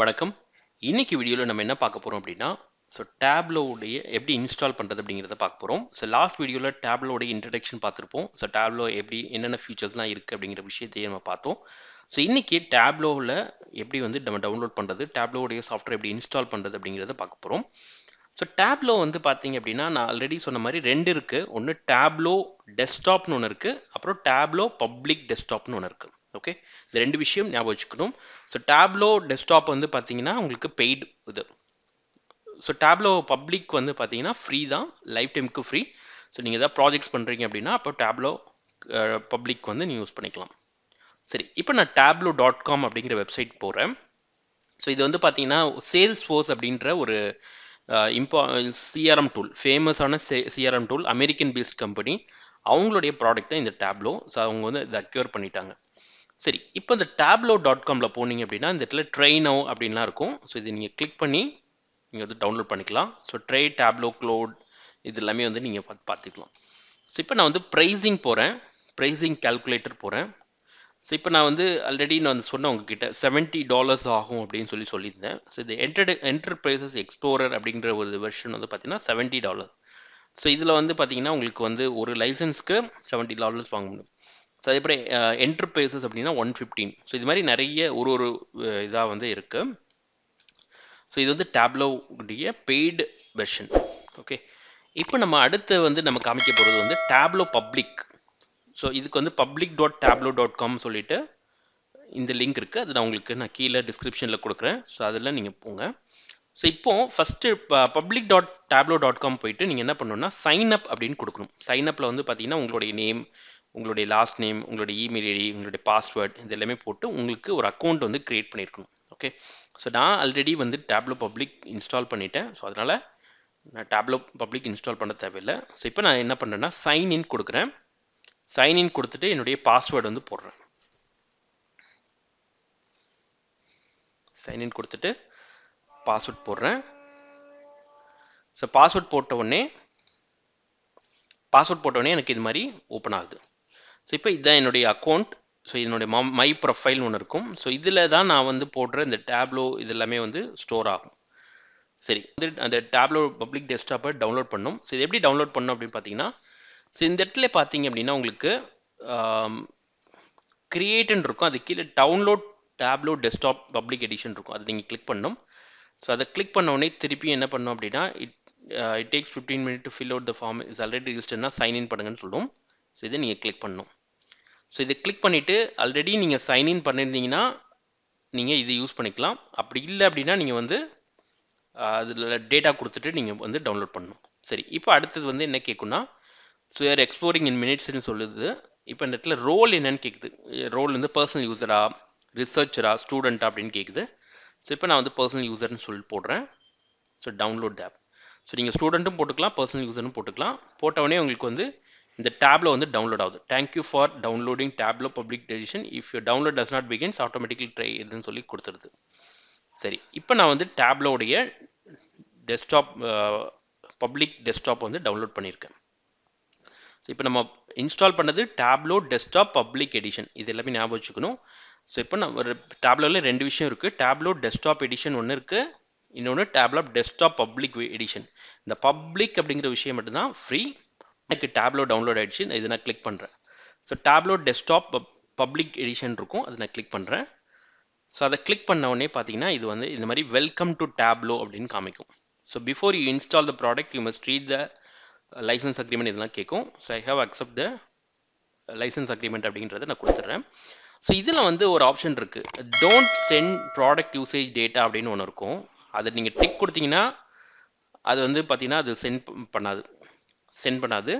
வணக்கம். இன்னைக்கு வீடியோவில் நம்ம என்ன பார்க்க போகிறோம் அப்படின்னா ஸோ டேப்லோடைய எப்படி இன்ஸ்டால் பண்ணுறது அப்படிங்கிறத பார்க்க போகிறோம் ஸோ லாஸ்ட் வீடியோவில் டேப்லோடைய இன்ட்ரடக்ஷன் பார்த்துருப்போம். ஸோ டேப்லோ எப்படி என்னென்ன ஃபீச்சர்ஸ்லாம் இருக்குது அப்படிங்கிற விஷயத்தையே நம்ம பார்த்தோம். ஸோ இன்றைக்கி டேப்லோவில் எப்படி வந்து நம்ம டவுன்லோட் பண்ணுறது டேப்லோடைய சாஃப்ட்வேர் எப்படி இன்ஸ்டால் பண்ணுறது அப்படிங்கிறத பார்க்க போகிறோம் ஸோ டேப்லோ வந்து பார்த்தீங்க அப்படின்னா நான் ஆல்ரெடி சொன்ன மாதிரி ரெண்டு இருக்குது ஒன்று டேப்லோ டெஸ்க்டாப்னு ஒன்று இருக்குது அப்புறம் டேப்லோ பப்ளிக் டெஸ்க்டாப்னு ஒன்று இருக்குது ஓகே இந்த ரெண்டு விஷயம் ஞாபகம் வச்சுக்கணும். ஸோ டேப்லோ டெஸ்க்டாப் வந்து பார்த்தீங்கன்னா உங்களுக்கு பெய்டு இது. ஸோ டேப்லோ பப்ளிக் வந்து பார்த்தீங்கன்னா ஃப்ரீ தான். லைஃப் டைமுக்கு ஃப்ரீ ஸோ நீங்கள் ஏதாவது ப்ராஜெக்ட்ஸ் பண்ணுறீங்க அப்படின்னா அப்போ டேப்லோ பப்ளிக் வந்து நீங்கள் யூஸ் பண்ணிக்கலாம். சரி இப்போ நான் டேப்லோ டாட் காம் அப்படிங்கிற வெப்சைட் போகிறேன் ஸோ இது வந்து பார்த்தீங்கன்னா சேல்ஸ் ஃபோர்ஸ் அப்படின்ற ஒரு இம்பா சிஆர்எம் டூல் ஃபேமஸான CRM tool American based company அவங்களுடைய ப்ராடக்ட் தான் இந்த டேப்லோ ஸோ அவங்க வந்து இதை அக்யூர் பண்ணிட்டாங்க. சரி இப்போ இந்த டேப்லோ டாட் காமில் போனீங்க அப்படின்னா இந்த இடத்துல ட்ரெயினோ அப்படின்லாம் இருக்கும். ஸோ இது நீங்கள் கிளிக் பண்ணி நீங்கள் வந்து டவுன்லோட் பண்ணிக்கலாம். ஸோ ட்ரை டேப்லோ க்ளோட் இது எல்லாமே வந்து நீங்கள் பார்த்து பார்த்துக்கலாம் ஸோ இப்போ நான் வந்து ப்ரைஸிங் போகிறேன் ப்ரைஸிங் கால்குலேட்டர் போகிறேன் ஸோ இப்போ நான் வந்து ஆல்ரெடி நான் வந்து சொன்னேன் உங்ககிட்ட செவன்ட்டி டாலர்ஸ் ஆகும் அப்படின்னு சொல்லி சொல்லியிருந்தேன். ஸோ இது என்டர் என்டர்பிரைசஸ் எக்ஸ்ப்ளோரர் அப்படிங்கிற ஒரு வெர்ஷன் வந்து பார்த்தீங்கன்னா செவன்ட்டி டாலர் ஸோ இதில் வந்து பார்த்தீங்கன்னா உங்களுக்கு வந்து ஒரு லைசன்ஸ்க்கு செவன்ட்டி டாலர்ஸ் வாங்க முடியும். ஸோ அதே என்டர்பிரைசஸ் அப்படின்னா ஒன் ஃபிஃப்டீன் ஸோ இது மாதிரி நிறைய ஒரு ஒரு இதாக வந்து இருக்குது ஸோ இது வந்து டேப்லோடைய பெய்டு வெர்ஷன் ஓகே இப்போ நம்ம அடுத்து வந்து நம்ம காமிக்க போகிறது வந்து டேப்லோ பப்ளிக் ஸோ இதுக்கு வந்து public dot Tableau dot com சொல்லிட்டு இந்த லிங்க் இருக்குது அது நான் உங்களுக்கு நான் கீழே டிஸ்கிரிப்ஷனில் கொடுக்குறேன். ஸோ அதில் நீங்கள் போங்க. ஸோ இப்போது first public dot Tableau dot com போயிட்டு நீங்கள் என்ன பண்ணணும்னா சைன் அப் அப்படின்னு கொடுக்கணும். சைன் அப்பில் வந்து பார்த்தீங்கன்னா உங்களுடைய நேம் உங்களுடைய லாஸ்ட் நேம் உங்களுடைய இமெயில் ஐடி உங்களுடைய பாஸ்வேர்ட் இது எல்லாமே போட்டு உங்களுக்கு ஒரு அக்கௌண்ட் வந்து க்ரியேட் பண்ணியிருக்கணும் ஓகே ஸோ நான் ஆல்ரெடி வந்து டேப்லோ பப்ளிக் இன்ஸ்டால் பண்ணிட்டேன். ஸோ அதனால் நான் டேப்லோ பப்ளிக் இன்ஸ்டால் பண்ண தேவையில்லை. ஸோ இப்போ நான் என்ன பண்ணுறேன்னா சைன் இன் கொடுக்குறேன். சைன் இன் கொடுத்துட்டு என்னுடைய பாஸ்வேர்டு வந்து போடுறேன். சைன் இன் கொடுத்துட்டு பாஸ்வேர்ட் போடுறேன். ஸோ பாஸ்வேர்ட் போட்ட உடனே பாஸ்வேர்ட் போட்ட உடனே எனக்கு இது மாதிரி ஓப்பன் ஆகுது. ஸோ இப்போ இதுதான் என்னுடைய அக்கௌண்ட் ஸோ இதனுடைய மை ப்ரொஃபைல்னு ஒன்று இருக்கும். ஸோ இதில் தான் நான் வந்து போடுற இந்த டேப்லோ இதெல்லாமே வந்து ஸ்டோர் ஆகும். சரி வந்து அந்த டேப்லோ பப்ளிக் டெஸ்க்டாப்பை டவுன்லோட் பண்ணும். ஸோ இது எப்படி டவுன்லோட் பண்ணும் அப்படின்னு பார்த்தீங்கன்னா ஸோ இந்த இடத்துல பார்த்தீங்க அப்படின்னா உங்களுக்கு கிரியேட்னு இருக்கும். அது கீழே download Tableau desktop public edition இருக்கும். அது நீங்கள் கிளிக் பண்ணணும் ஸோ அதை கிளிக் பண்ண உடனே திருப்பி என்ன பண்ணோம் அப்படின்னா it it takes fifteen minute to fill out the form is already ரிஜிஸ்டர்னா sign in பண்ணுங்கன்னு சொல்லுவோம் ஸோ இதை நீங்கள் கிளிக் பண்ணணும் ஸோ இதை கிளிக் பண்ணிவிட்டு ஆல்ரெடி நீங்கள் சைன்இன் பண்ணியிருந்தீங்கன்னா நீங்கள் இதை யூஸ் பண்ணிக்கலாம். அப்படி இல்லை அப்படின்னா நீங்கள் வந்து அதில் டேட்டா கொடுத்துட்டு நீங்கள் வந்து டவுன்லோட் பண்ணணும். சரி இப்போ அடுத்தது வந்து என்ன கேட்குன்னா ஸோ ஆர் எக்ஸ்ப்ளோரிங் இன் மினிட்ஸ்னு சொல்லுது. இப்போ இந்த இடத்துல ரோல் என்னன்னு கேட்குது ரோல் வந்து பர்சனல் யூஸரா ரிசர்ச்சரா ஸ்டூடெண்ட்டா அப்படின்னு கேட்குது ஸோ இப்போ நான் வந்து பர்சனல் யூசர்னு சொல்லி போடுறேன். ஸோ டவுன்லோட் ஆப் ஸோ நீங்கள் ஸ்டூடெண்ட்டும் போட்டுக்கலாம் பர்சனல் யூசரும் போட்டுக்கலாம். போட்டவொடனே உங்களுக்கு வந்து இந்த டேப்ல வந்து டவுன்லோட் ஆகுது. Thank you for downloading Tableau public edition if you download does not begins automatically try இதுன்னு சொல்லி கொடுத்துருது. சரி இப்போ நான் வந்து டேப்லோடைய டெஸ்க்டாப் பப்ளிக் டெஸ்க்டாப் வந்து டவுன்லோட் பண்ணியிருக்கேன் ஸோ இப்போ நம்ம இன்ஸ்டால் பண்ணது டேப்லோ டெஸ்க்டாப் பப்ளிக் எடிஷன் இது எல்லாமே ஞாபகம் வச்சுக்கணும். ஸோ இப்போ நம்ம ஒரு டேப்லோவில் ரெண்டு விஷயம் இருக்குது டேப்லோ டெஸ்க்டாப் எடிஷன் ஒன்று இருக்குது இன்னொன்று டேப்லோ டெஸ்க்டாப் பப்ளிக் எடிஷன் இந்த பப்ளிக் அப்படிங்கிற விஷயம் மட்டும்தான். ஃப்ரீ எனக்கு டேப்லோ டவுன்லோட் ஆகிடுச்சு இதை நான் கிளிக் பண்ணுறேன் so Tableau desktop public edition இருக்கும். அதை நான் கிளிக் பண்ணுறேன் ஸோ அதை கிளிக் பண்ண உடனே பார்த்தீங்கன்னா இது வந்து இந்த மாதிரி வெல்கம் டு டேப்லோ அப்படின்னு காமிக்கும். So before you install the product you must read the license agreement இதெல்லாம் கேட்கும். So I have accept the license agreement அப்படின்றத நான் கொடுத்துட்றேன். ஸோ இதில் வந்து ஒரு ஆப்ஷன் இருக்குது don't send product usage data அப்படின்னு ஒன்று இருக்கும். அதை நீங்கள் டிக் கொடுத்தீங்கன்னா அது வந்து பார்த்தீங்கன்னா அது சென்ட் பண்ணாது. சென்ட் பண்ணாது.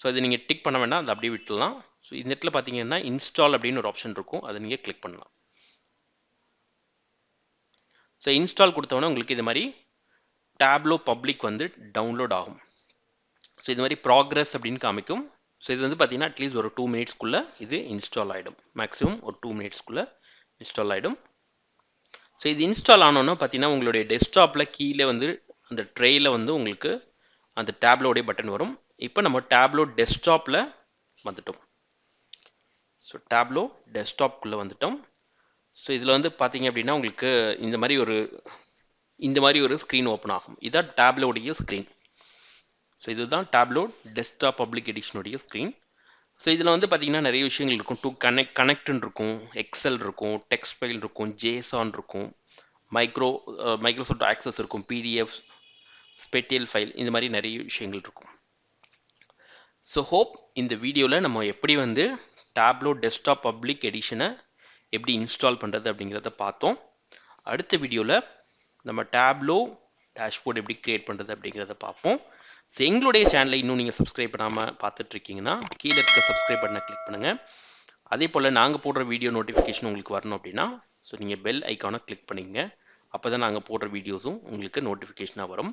ஸோ இது நீங்கள் டிக் பண்ண வேண்டாம் அதை அப்படியே விட்டுலாம் ஸோ இந்த இடத்துல பார்த்தீங்கன்னா இன்ஸ்டால் அப்படின்னு ஒரு ஆப்ஷன் இருக்கும். அதை நீங்கள் கிளிக் பண்ணலாம். ஸோ இன்ஸ்டால் கொடுத்தோன்னே உங்களுக்கு இது மாதிரி டேப்லோ பப்ளிக் வந்து டவுன்லோட் ஆகும். ஸோ இது மாதிரி ப்ராக்ரஸ் அப்படின்னு காமிக்கும். ஸோ இது வந்து பார்த்தீங்கன்னா அட்லீஸ்ட் ஒரு டூ மினிட்ஸ்க்குள்ளே இது இன்ஸ்டால் ஆகிடும் மேக்ஸிமம் ஒரு டூ மினிட்ஸ்க்குள்ளே இன்ஸ்டால் ஆகிடும் ஸோ இது இன்ஸ்டால் ஆனோன்னா பார்த்தீங்கன்னா உங்களுடைய டெஸ்க்டாப்பில் கீழே வந்து அந்த ட்ரேயில் வந்து உங்களுக்கு அந்த டேப்லோடைய பட்டன் வரும். இப்போ நம்ம டேப்லோ டெஸ்க்டாப்பில் வந்துட்டோம். ஸோ டேப்லோ டெஸ்க்டாப்குள்ளே வந்துட்டோம். ஸோ இதில் வந்து பார்த்தீங்க அப்படின்னா உங்களுக்கு இந்த மாதிரி ஒரு இந்த மாதிரி ஒரு ஸ்க்ரீன் ஓப்பன் ஆகும். இதான் டேப்லோடைய ஸ்க்ரீன் ஸோ இதுதான் டேப்லோ டெஸ்க்டாப் பப்ளிக் எடிஷனுடைய ஸ்க்ரீன் ஸோ இதில் வந்து பார்த்தீங்கன்னா நிறைய விஷயங்கள் இருக்கும். டூ கனெக்ட் கனெக்ட்னு இருக்கும். எக்ஸல் இருக்கும். டெக்ஸ்ட் ஃபைல் இருக்கும். ஜேசான் இருக்கும். மைக்ரோ மைக்ரோசாஃப்ட் ஆக்சஸ் இருக்கும். பிடிஎஃப் ஸ்பெட்டியல் ஃபைல் இந்த மாதிரி நிறைய விஷயங்கள் இருக்கும். ஸோ ஹோப் இந்த வீடியோவில் நம்ம எப்படி வந்து டேப்லோ டெஸ்க்டாப் பப்ளிக் எடிஷனை எப்படி இன்ஸ்டால் பண்ணுறது அப்படிங்கிறத பார்த்தோம். அடுத்த வீடியோவில் நம்ம டேப்லோ டேஷ்போர்ட் எப்படி க்ரியேட் பண்ணுறது அப்படிங்கிறத பார்ப்போம். ஸோ எங்களுடைய சேனலை இன்னும் நீங்கள் சப்ஸ்கிரைப் பண்ணாமல் பார்த்துட்ருக்கீங்கன்னா கீழே இருக்க சப்ஸ்கிரைப் பட்டனை கிளிக் பண்ணுங்கள் அதே போல் நாங்கள் போடுற வீடியோ நோட்டிஃபிகேஷன் உங்களுக்கு வரணும் அப்படின்னா ஸோ நீங்கள் பெல் ஐக்கானை கிளிக் பண்ணிக்கங்க. அப்போ தான் நாங்கள் போடுற வீடியோஸும் உங்களுக்கு நோட்டிஃபிகேஷனாக வரும்.